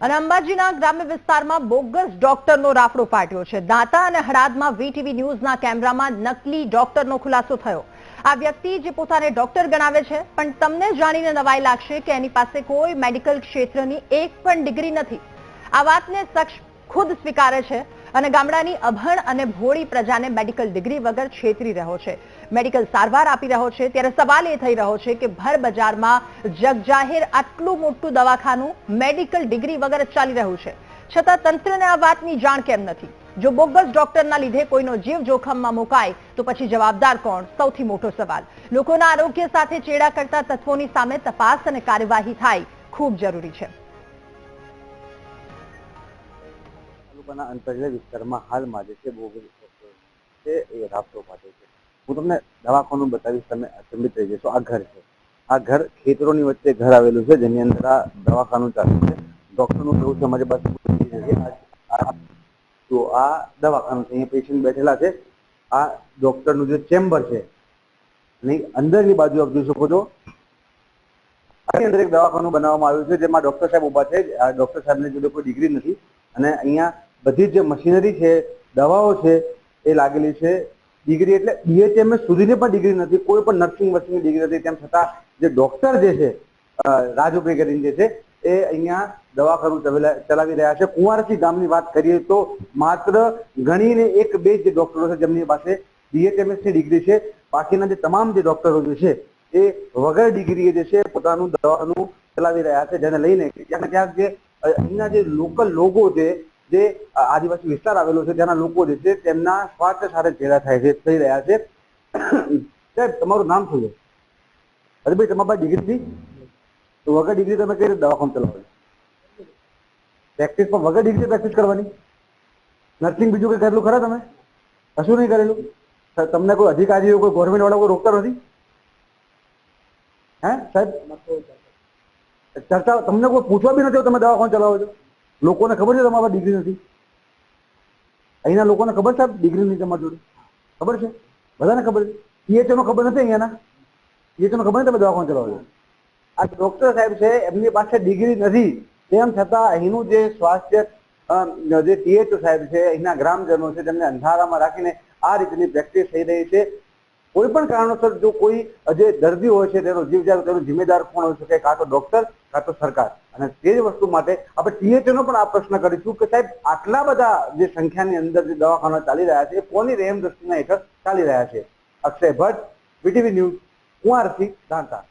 અને અંબાજીના ગ્રામ્ય વિસ્તારમાં બોગસ ડોક્ટરનો રાફડો ફાટ્યો છે. દાંતા અને હડાદમાં વીટીવી ન્યૂઝના કેમેરામાં નકલી ડોક્ટરનો ખુલાસો થયો. આ વ્યક્તિ જે પોતાને ડોક્ટર ગણાવે છે, પણ તમને જાણીને નવાઈ લાગશે કે એની પાસે કોઈ મેડિકલ ક્ષેત્રની એક પણ ડિગ્રી નથી. આ વાતને શખ્સ ખુદ સ્વીકારે છે અને ગામડાની અભણ અને ભોળી પ્રજાને મેડિકલ ડિગ્રી વગર છેતરી રહ્યો છે. મેડિકલ સારવાર આપી રહ્યો છે. ત્યારે સવાલ એ થઈ રહ્યો છે કે ભર બજારમાં જગજાહેર આટલું મોટું દવાખાનું મેડિકલ ડિગ્રી વગર ચાલી રહ્યું છે. છતાં તંત્રને આ વાતની જાણ કેમ નથી? જો બોગસ ડોક્ટરના લીધે કોઈનો જીવ જોખમમાં મુકાય, તો પછી જવાબદાર કોણ? સૌથી મોટો સવાલ. લોકોના આરોગ્ય સાથે ચેડા કરતા તત્વોની સામે તપાસ અને કાર્યવાહી થાય ખૂબ જરૂરી છે. તાલુકાના અંતરિયાળ વિસ્તારમાં હાલમાં જે છે ડોક્ટર છે, એ રાબતો ફાટે છે. હું તમને દવાખાનું બતાવીશ, તમે અચંબિત થઈ જશો. આ ઘર છે. આ ઘર ખેતરોની વચ્ચે ઘર આવેલું છે, જેની અંદર આ દવાખાનું ચાલે છે. ડોક્ટરનું કેવું છે, અમારી પાસે તો આ દવાખાનું છે. અહીંયા પેશન્ટ બેઠેલા છે. આ ડોક્ટરનું જે ચેમ્બર છે અને અંદરની બાજુ આપ જોઈ શકો છો. આની અંદર એક દવાખાનું બનાવવામાં આવ્યું છે, જેમાં ડોક્ટર સાહેબ ઊભા છે. આ ડોક્ટર સાહેબને જોડે કોઈ ડિગ્રી નથી. અને અહીંયા બધી જે મશીનરી છે, દવાઓ છે, એ લાગેલી છે. ડિગ્રી એટલે બીએચએમએસ સુધીની પણ ડિગ્રી નથી, કોઈ પણ નર્સિંગ વર્સિંગની ડિગ્રી નથી. તેમ છતાં જે ડોક્ટર જે છે રાજુભાઈ કરીને જે છે, એ અહીંયા દવાખાનું ચલાવી રહ્યા છે. કુંવારસી ગામની વાત કરીએ તો માત્ર ગણીને એક બે જે ડોક્ટરો છે જેમની પાસે બીએચએમએસની ડિગ્રી છે. બાકીના જે તમામ જે ડોક્ટરો જે છે, એ વગર ડિગ્રીએ જે છે, પોતાનું દવાનું ચલાવી રહ્યા છે. જેને લઈને ક્યાંક ક્યાંક જે અહીંના જે લોકલ લોકો છે જે આદિવાસી વિસ્તાર આવેલો છે, ત્યાંના લોકો જે છે તેમના સ્વાર્થ સાથે ચેડા થાય છે, થઈ રહ્યા છે. સાહેબ, તમારું નામ શું છે? અરે ભાઈ તમારા પાસે ડિગ્રી તો વગર ડિગ્રી તમે કઈ રીતે દવાખાનું ચલાવો પ્રેક્ટિસ પણ વગર ડિગ્રી પ્રેક્ટિસ કરવાની? નર્સિંગ બીજું કઈ કરેલું ખરા તમે? કશું નહીં કરેલું? તમને કોઈ અધિકારીઓ, કોઈ ગવર્મેન્ટ વાળા કોઈ રોકતા નથી? હે સાહેબ? ચર્ચા, તમને કોઈ પૂછવા બી નથી તમે દવાખાનું ચલાવો છો? લોકોને ખબર છે તમારા ડિગ્રી નથી? અહીંના લોકોને ખબર છે ડિગ્રી નથી તમારી જોડે? ખબર છે? બધાને ખબર છે? પીએચઓનો ખબર નથી અહીંયાના? પીએચઓનો ખબર નથી તમે દવાખાનું ચલાવો આ ડોક્ટર સાહેબ છે, એમની પાસે ડિગ્રી નથી. તેમ છતાં અહીંનું જે સ્વાસ્થ્ય જે પીએચઓ સાહેબ છે અહીંના ગ્રામજનો છે, તેમને અંધારામાં રાખીને આ રીતની પ્રેક્ટિસ થઈ રહી છે. કોઈ પણ કારણોસર જો કોઈ જે દર્દી હોય છે, તેનો જીવ જાય તેનો જિમ્મેદાર કોણ હોઈ શકે? કાં તો ડોક્ટર, કાં તો સરકાર. અને તે જ વસ્તુ માટે આપણે ટીએચઓ નો પણ આ પ્રશ્ન કરીશું કે સાહેબ, આટલા બધા જે સંખ્યાની અંદર જે દવાખાના ચાલી રહ્યા છે, એ કોની રહેમ દ્રષ્ટિના હેઠળ ચાલી રહ્યા છે? અક્ષય ભટ્ટ, વીટીવી ન્યૂઝ, કુંવારથી દાંતા